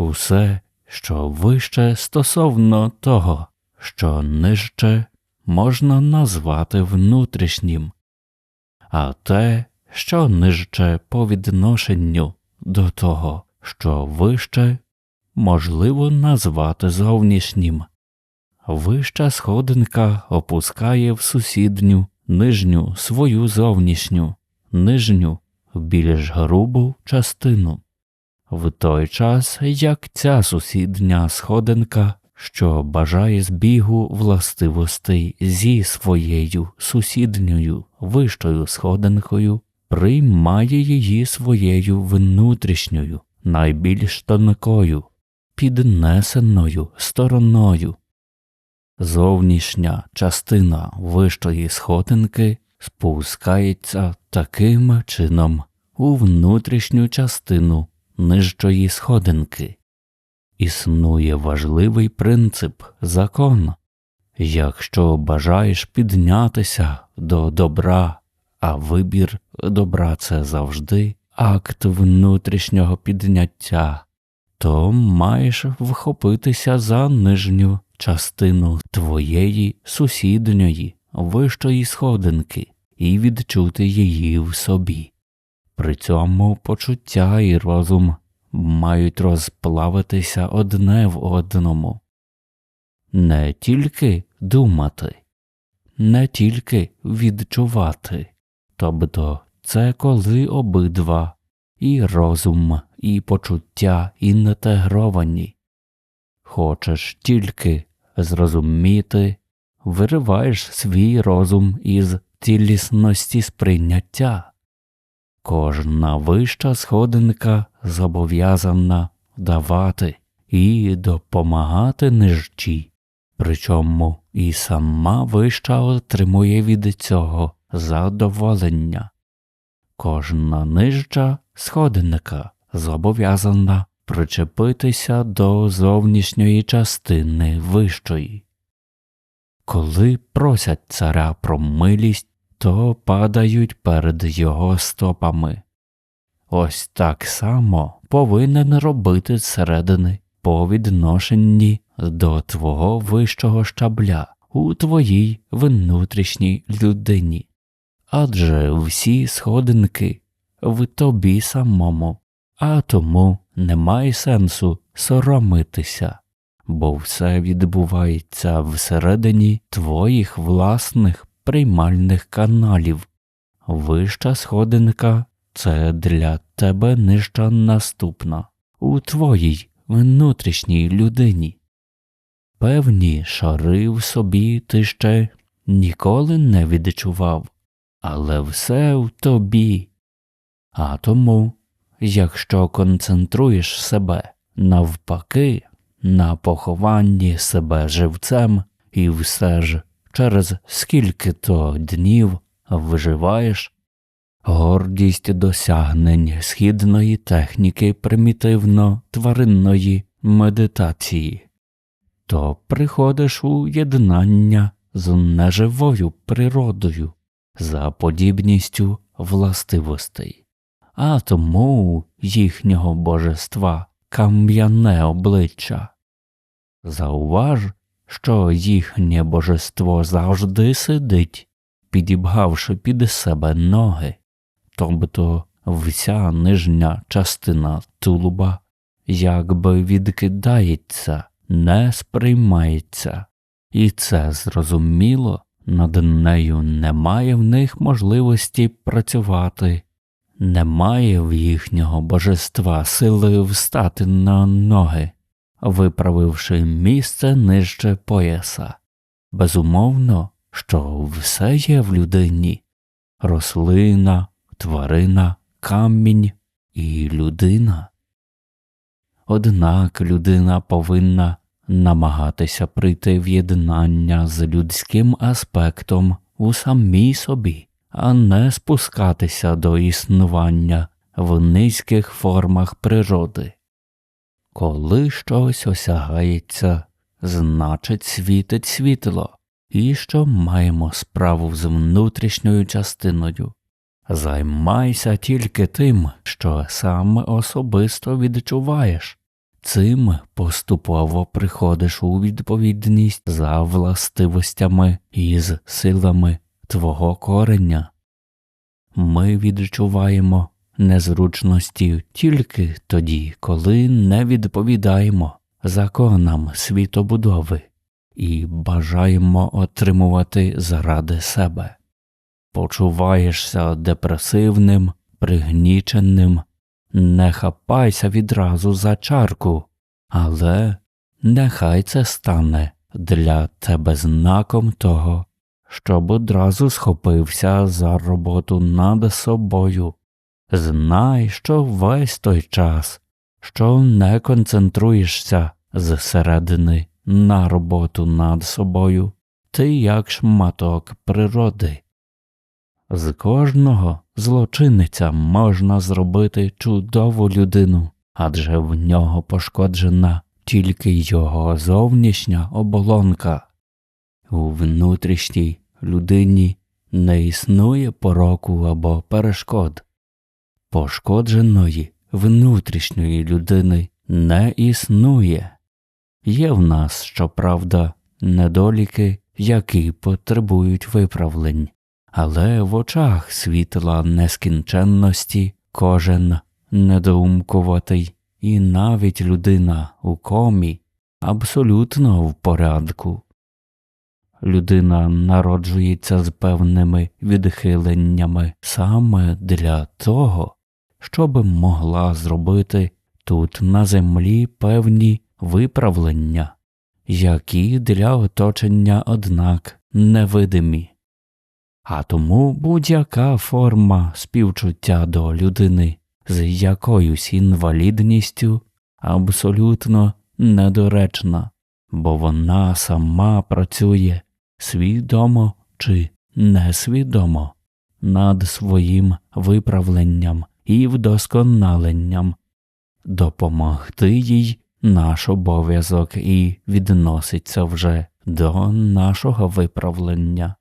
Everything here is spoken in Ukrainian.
усе, що вище стосовно того, що нижче можна назвати внутрішнім, а те, що нижче по відношенню до того, що вище, можливо назвати зовнішнім. Вища сходинка опускає в сусідню нижню свою зовнішню, нижню більш грубу частину. В той час, як ця сусідня сходинка, що бажає збігу властивостей зі своєю сусідньою вищою сходинкою, приймає її своєю внутрішньою, найбільш тонкою, піднесеною стороною. Зовнішня частина вищої сходинки спускається таким чином у внутрішню частину нижчої сходинки. Існує важливий принцип закон. Якщо бажаєш піднятися до добра, а вибір добра це завжди акт внутрішнього підняття, то маєш вхопитися за нижню частину твоєї сусідньої вищої сходинки і відчути її в собі. При цьому почуття і розум мають розплавитися одне в одному. Не тільки думати, не тільки відчувати, тобто це коли обидва і розум, і почуття інтегровані. Хочеш тільки зрозуміти, вириваєш свій розум із цілісності сприйняття. Кожна вища сходинка зобов'язана давати і допомагати нижчій, причому і сама вища отримує від цього задоволення. Кожна нижча сходинка зобов'язана причепитися до зовнішньої частини вищої. Коли просять царя про милість, то падають перед його стопами. Ось так само повинен робити зсередини по відношенні до твого вищого щабля у твоїй внутрішній людині. Адже всі сходинки в тобі самому, а тому немає сенсу соромитися, бо все відбувається всередині твоїх власних приймальних каналів. Вища сходинка це для тебе нижча наступна у твоїй внутрішній людині. Певні шари в собі ти ще ніколи не відчував, але все в тобі. А тому, якщо концентруєш себе навпаки на похованні себе живцем і все ж через скільки то днів виживаєш, гордість досягнень східної техніки примітивно тваринної медитації, то приходиш у єднання з неживою природою за подібністю властивостей, а тому їхнього божества кам'яне обличчя. Зауваж, що їхнє божество завжди сидить, підібгавши під себе ноги, тобто вся нижня частина тулуба якби відкидається, не сприймається, і це зрозуміло, над нею немає в них можливості працювати, немає в їхнього божества сили встати на ноги виправивши місце нижче пояса. Безумовно, що все є в людині рослина, тварина, камінь і людина. Однак людина повинна намагатися прийти в єднання з людським аспектом у самій собі, а не спускатися до існування в низьких формах природи. Коли щось осягається, значить світить світло, і що маємо справу з внутрішньою частиною. Займайся тільки тим, що сам особисто відчуваєш, Цим поступово приходиш у відповідність за властивостями і з силами твого корення. Ми відчуваємо незручності тільки тоді, коли не відповідаємо законам світобудови і бажаємо отримувати заради себе. Почуваєшся депресивним, пригніченим, не хапайся відразу за чарку, але нехай це стане для тебе знаком того, щоб одразу схопився за роботу над собою. Знай, що весь той час, що не концентруєшся зсередини на роботу над собою, ти як шматок природи. З кожного злочинця можна зробити чудову людину, адже в нього пошкоджена тільки його зовнішня оболонка. У внутрішній людині не існує пороку або перешкод. Пошкодженої внутрішньої людини не існує. Є в нас, щоправда, недоліки, які потребують виправлень, але в очах світла нескінченності кожен недоумкуватий і навіть людина у комі абсолютно в порядку. Людина народжується з певними відхиленнями саме для того, щоб могла зробити тут на землі певні виправлення, які для оточення, однак, невидимі. А тому будь-яка форма співчуття до людини з якоюсь інвалідністю абсолютно недоречна, бо вона сама працює свідомо чи несвідомо над своїм виправленням і вдосконаленням, допомогти їй наш обов'язок і відноситься вже до нашого виправлення.